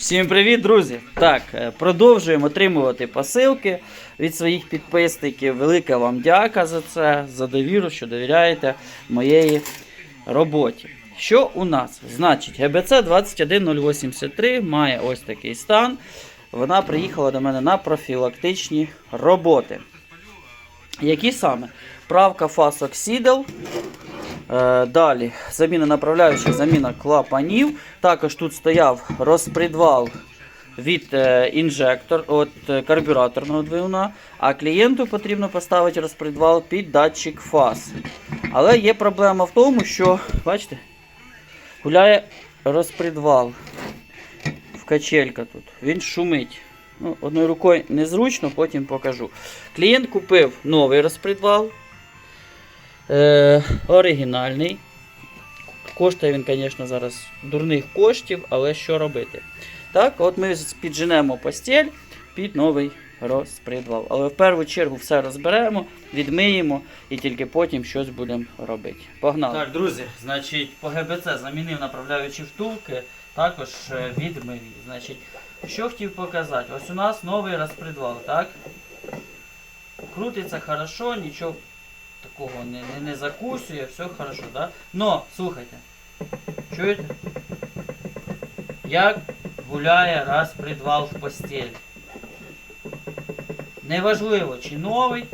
Всім привіт, друзі! Так, е, продовжуємо отримувати посилки від своїх підписників. Велика вам дяка за це, за довіру, що довіряєте моєї роботі. Що у нас? Значить, ГБЦ 21083 має ось такий стан. Вона приїхала до мене на профілактичні роботи. Які саме? Правка фасок сідел. Е, Далі заміна направляючих, заміна клапанів. Також тут стояв розпредвал від е, інжектор, от е, карбюраторного двигуна, а клієнту потрібно поставити розпредвал під датчик фаз. Але є проблема в тому, що, бачите, гуляє розпредвал. В качелька тут. Він шумить. Ну, одною рукою незручно, потім покажу. Клієнт купив новий розпредвал. Е, оригінальний. Коштує він, звісно, зараз дурних коштів, але що робити? Так, от ми підженемо постіль під новий розпредвал. Але в першу чергу все розберемо, відмиємо і тільки потім щось будемо робити. Погнали. Так, друзі, значить, по ГБЦ замінив направляючі втулки, також е, відмив. Значить, що хотів показати? Ось у нас новий розпредвал, так? Крутиться хорошо, нічого такого не, не, не закусує, все хорошо, да? Но, слухайте, чуєте? Як гуляє розпредвал в постель. Неважливо, чи новий,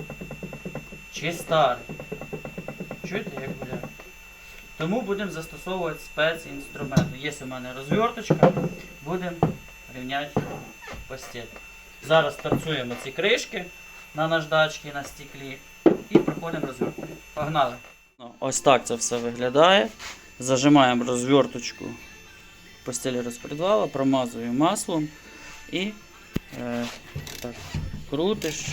чи старий. Чуєте, як гуляє? Тому будемо застосовувати спецінструмент. Є у мене розверточка, будемо рівняти постель. Зараз торцуємо ці кришки на наждачці на стеклі і проходимо розвертку. Погнали. Ну, Ось так це все виглядає. Зажимаємо розверточку постелі розпредвала, промазуємо маслом і е, так, крутиш,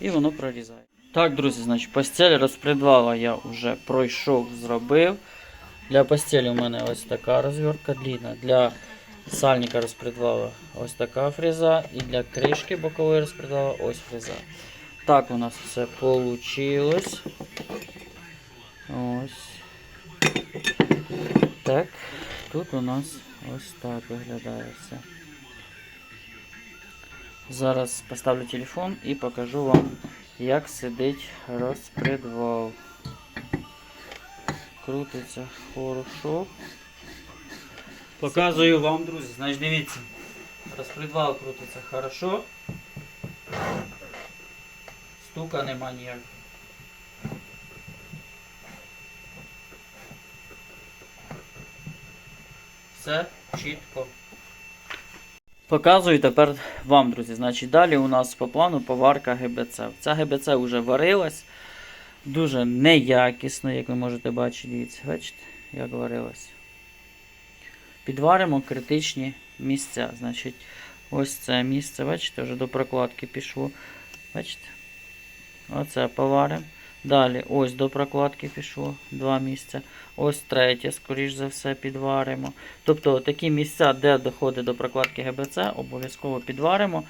і воно прорізає. Так, друзі, значить, постель розпредвала я вже пройшов, зробив. Для постелі у мене ось така розвертка длинна. Для сальника розпредвала ось така фреза. І для кришки бокової розпредвала ось фреза. Так у нас все вийшло. Ось. Так. Тут у нас ось так виглядає все. Зараз поставлю телефон і покажу вам, як сидить розпредвал. Крутиться хорошо. Показую вам, друзі. Значить, дивіться. Розпредвал крутиться хорошо. Стука нема ніякого. Все чітко. Показую тепер вам, друзі. Значить, далі у нас по плану поварка ГБЦ. Ця ГБЦ вже варилась. Дуже неякісно, як ви можете бачити. Дивіться, бачите, як варилась. Підваримо критичні місця. Значить, ось це місце, бачите, вже до прокладки пішло. Бачите? Оце поваримо. Далі ось до прокладки пішло два місця. Ось третє, скоріш за все, підваримо. Тобто такі місця, де доходить до прокладки ГБЦ, обов'язково підваримо,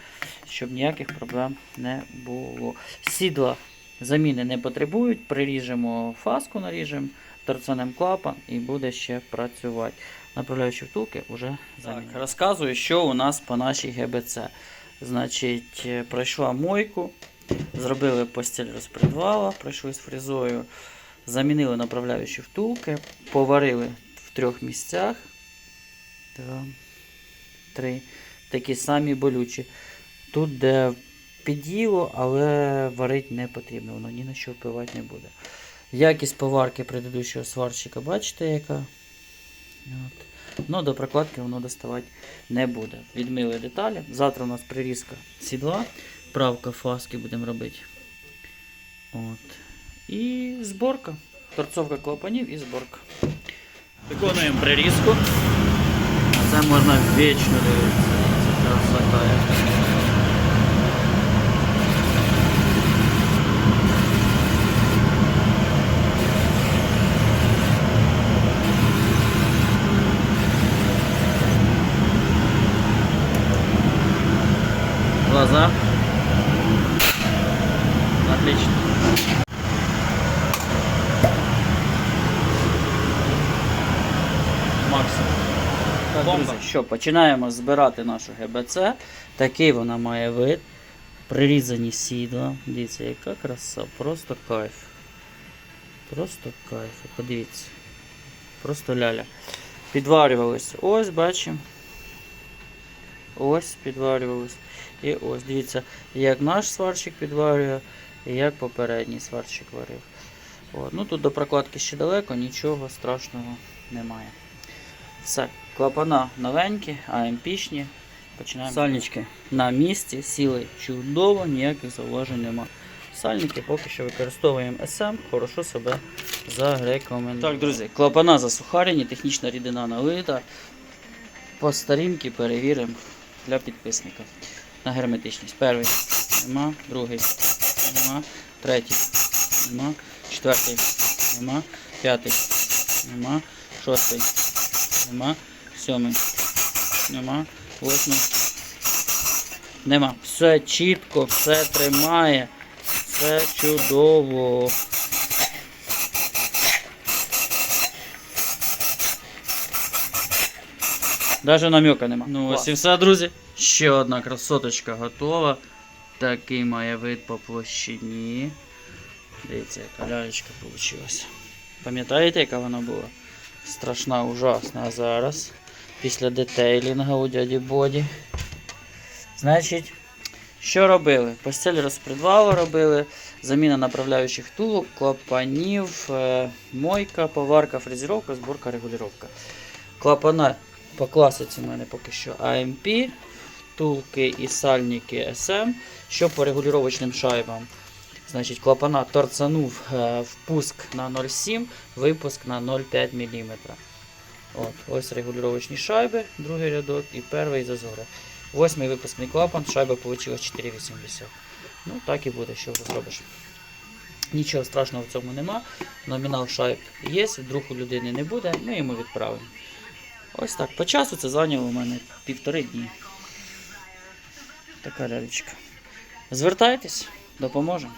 щоб ніяких проблем не було. Сідла заміни не потребують. Приріжемо фаску, наріжемо, торцанем клапан і буде ще працювати. Направляючі втулки вже замінені. Так, розказую, що у нас по нашій ГБЦ. Значить, е, пройшла мойку. Зробили постіль розпредвала, пройшли з фрезою, замінили направляючі втулки, поварили в трьох місцях. Два, три. Такі самі болючі. Тут, де під'їло, але варити не потрібно, воно ні на що впливати не буде. Якість поварки предыдущого сварщика, бачите, яка. От. Ну, до прокладки воно доставати не буде. Відмили деталі. Завтра у нас прирізка сідла правка фаски будемо робити. От. І зборка. Торцовка клапанів і зборка. Виконуємо прирізку. Це можна вічно дивитися. Це красота. яка. Глаза. Отлично. Максимум. Друзі, що починаємо збирати нашу ГБЦ. Такий вона має вид. Прирізані сідла. Дивіться, яка краса, просто кайф. Просто кайф. Подивіться. Просто ляля. Підварювалися. Ось бачимо. Ось підварювалися. І ось, дивіться, як наш сварщик підварює, як попередній сварщик варив. От. Ну тут до прокладки ще далеко, нічого страшного немає. Все, клапана новенькі, АМПшні. Починаємо. Сальнички на місці, сіли чудово, ніяких зауважень нема. Сальники поки що використовуємо SM, хорошо себе зарекомендуємо. Так, друзі, клапана засухарені, технічна рідина налита. По старінки перевіримо для підписника. На герметичність. Перший нема, другий нема, третій. Нема, четвертий. Нема, п'ятий. Нема, шостий. Нема, сьомий. Нема, восьмий. Нема. Все чітко, все тримає, все чудово. Даже намека нема. Ну ось і все, друзі. Ще одна красоточка готова. Такий має вид по площині. Дивіться, яка лялечка вийшла. Пам'ятаєте, яка вона була? Страшна, ужасна. А зараз, після детейлінга у дяді Боді. Значить, що робили? Постель розпредвалу робили, заміна направляючих втулок, клапанів, е, мойка, поварка, фрезеровка, зборка, регулювання. Клапана по класиці в мене поки що AMP, втулки і сальники SM. Що по регулювачним шайбам? Значить, клапана торцанув е, впуск на 0,7, випуск на 0,5 мм. От, ось регулювачні шайби, другий рядок і перший зазори. Восьмий випускний клапан, шайба вийшла 4,80. Ну, так і буде, що зробиш. Нічого страшного в цьому нема. Номінал шайб є, вдруг у людини не буде, ми йому відправимо. Ось так. По часу це зайняло у мене півтори дні. Така лялечка. Звертайтесь, допоможемо.